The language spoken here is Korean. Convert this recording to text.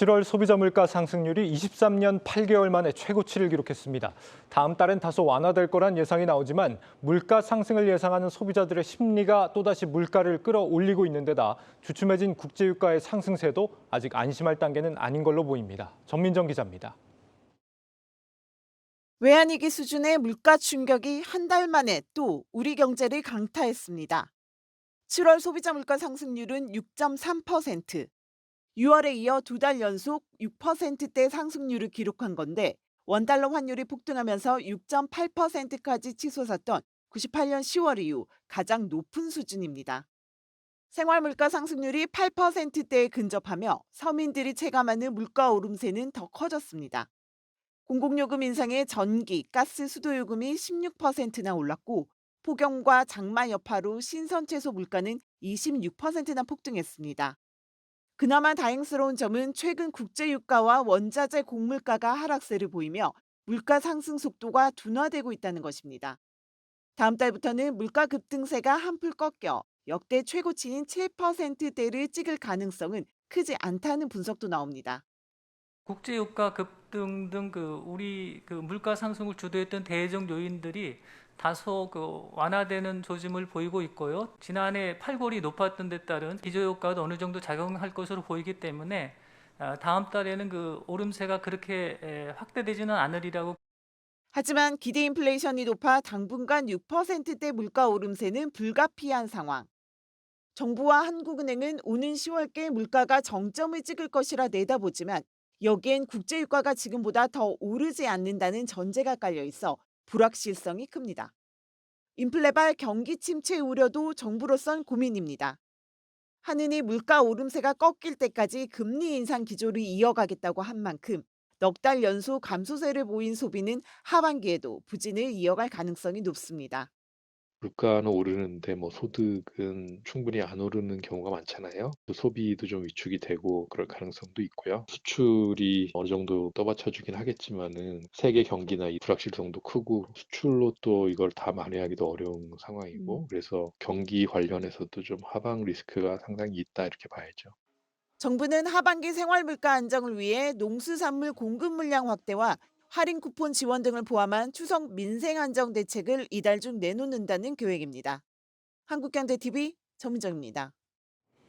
7월 소비자 물가 상승률이 23년 8개월 만에 최고치를 기록했습니다. 다음 달엔 다소 완화될 거란 예상이 나오지만 물가 상승을 예상하는 소비자들의 심리가 또다시 물가를 끌어올리고 있는 데다 주춤해진 국제유가의 상승세도 아직 안심할 단계는 아닌 걸로 보입니다. 전민정 기자입니다. 외환위기 수준의 물가 충격이 한 달 만에 또 우리 경제를 강타했습니다. 7월 소비자 물가 상승률은 6.3%, 6월에 이어 두 달 연속 6%대 상승률을 기록한 건데 원달러 환율이 폭등하면서 6.8%까지 치솟았던 98년 10월 이후 가장 높은 수준입니다. 생활 물가 상승률이 8%대에 근접하며 서민들이 체감하는 물가 오름세는 더 커졌습니다. 공공요금 인상에 전기, 가스, 수도요금이 16%나 올랐고 폭염과 장마 여파로 신선채소 물가는 26%나 폭등했습니다. 그나마 다행스러운 점은 최근 국제 유가와 원자재 곡물가가 하락세를 보이며 물가 상승 속도가 둔화되고 있다는 것입니다. 다음 달부터는 물가 급등세가 한풀 꺾여 역대 최고치인 7%대를 찍을 가능성은 크지 않다는 분석도 나옵니다. 국제유가 급 등등 그 우리 그 물가 상승을 주도했던 대외적 요인들이 다소 그 완화되는 조짐을 보이고 있고요. 지난해 팔골이 높았던 데 따른 기저효과도 어느 정도 작용할 것으로 보이기 때문에 아, 다음 달에는 그 오름세가 그렇게 에, 확대되지는 않으리라고 하지만 기대 인플레이션이 높아 당분간 6%대 물가 오름세는 불가피한 상황. 정부와 한국은행은 오는 10월께 물가가 정점을 찍을 것이라 내다보지만 여기엔 국제유가가 지금보다 더 오르지 않는다는 전제가 깔려 있어 불확실성이 큽니다. 인플레발 경기 침체 우려도 정부로선 고민입니다. 한은이 물가 오름세가 꺾일 때까지 금리 인상 기조를 이어가겠다고 한 만큼 넉 달 연속 감소세를 보인 소비는 하반기에도 부진을 이어갈 가능성이 높습니다. 물가는 오르는데 뭐 소득은 충분히 안 오르는 경우가 많잖아요. 또 소비도 좀 위축이 되고 그럴 가능성도 있고요. 수출이 어느 정도 떠받쳐주긴 하겠지만은 세계 경기나 이 불확실성도 크고 수출로 또 이걸 다 만회하기도 어려운 상황이고 음. 그래서 경기 관련해서도 좀 하방 리스크가 상당히 있다 이렇게 봐야죠. 정부는 하반기 생활 물가 안정을 위해 농수산물 공급 물량 확대와 할인 쿠폰 지원 등을 포함한 추석 민생 안정 대책을 이달 중 내놓는다는 계획입니다. 한국경제TV 전민정입니다.